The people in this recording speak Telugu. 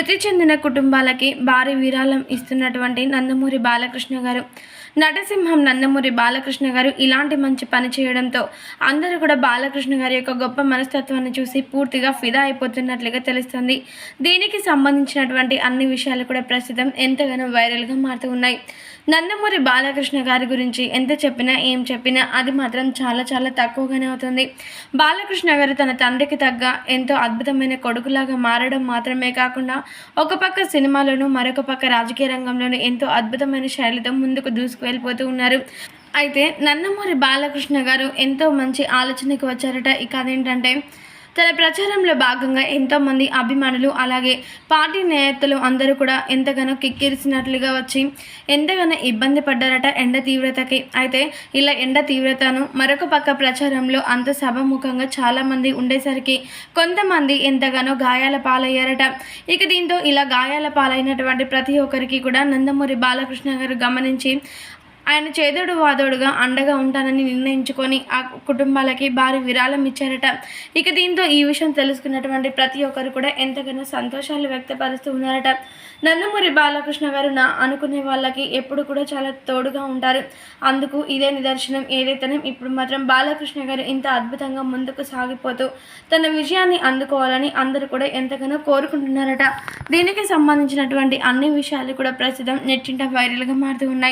మృతి చెందిన కుటుంబాలకి భారీ విరాళం ఇస్తున్నటువంటి నందమూరి బాలకృష్ణ గారు. నటసింహం నందమూరి బాలకృష్ణ గారు ఇలాంటి మంచి పని చేయడంతో అందరూ కూడా బాలకృష్ణ గారి యొక్క గొప్ప మనస్తత్వాన్ని చూసి పూర్తిగా ఫిదా అయిపోతున్నట్లుగా తెలుస్తుంది. దీనికి సంబంధించినటువంటి అన్ని విషయాలు కూడా ప్రస్తుతం ఎంతగానో వైరల్గా మారుతూ ఉన్నాయి. నందమూరి బాలకృష్ణ గారి గురించి ఎంత చెప్పినా ఏం చెప్పినా అది మాత్రం చాలా చాలా తక్కువగానే అవుతుంది. బాలకృష్ణ గారు తన తండ్రికి తగ్గ ఎంతో అద్భుతమైన కొడుకులాగా మారడం మాత్రమే కాకుండా ఒక పక్క సినిమాలోను మరొక పక్క రాజకీయ రంగంలోనూ ఎంతో అద్భుతమైన శైలితో ముందుకు దూసుకువెళ్ళిపోతూ ఉన్నారు. అయితే నన్నమూరి బాలకృష్ణ గారు ఎంతో మంచి ఆలోచనకు వచ్చారట. ఇక అదేంటంటే తన ప్రచారంలో భాగంగా ఎంతోమంది అభిమానులు అలాగే పార్టీ నేతలు అందరూ కూడా ఎంతగానో కిక్కిరిసినట్లుగా వచ్చి ఎంతగానో ఇబ్బంది పడ్డారట ఎండ తీవ్రతకి. అయితే ఇలా ఎండ తీవ్రతను మరొక పక్క ప్రచారంలో అంత సభముఖంగా చాలామంది ఉండేసరికి కొంతమంది ఎంతగానో గాయాల పాలయ్యారట. ఇక దీంతో ఇలా గాయాల పాలైనటువంటి ప్రతి ఒక్కరికి కూడా నందమూరి బాలకృష్ణ గారు గమనించి ఆయన చేదోడు వాదోడుగా అండగా ఉంటానని నిర్ణయించుకొని ఆ కుటుంబాలకి భారీ విరాళం ఇచ్చారట. ఇక దీంతో ఈ విషయం తెలుసుకున్నటువంటి ప్రతి ఒక్కరు కూడా ఎంతగానో సంతోషాలు వ్యక్తపరుస్తూ ఉన్నారట. నందమూరి బాలకృష్ణ గారు నా అనుకునే వాళ్ళకి ఎప్పుడు కూడా చాలా తోడుగా ఉంటారు. అందుకు ఇదే నిదర్శనం ఏదైతేనే ఇప్పుడు మాత్రం బాలకృష్ణ గారు ఇంత అద్భుతంగా ముందుకు సాగిపోతూ తన విజయాన్ని అందుకోవాలని అందరూ కూడా ఎంతగానో కోరుకుంటున్నారట. దీనికి సంబంధించినటువంటి అన్ని విషయాలు కూడా ప్రస్తుతం నెట్టింట వైరల్గా మారుతూ ఉన్నాయి.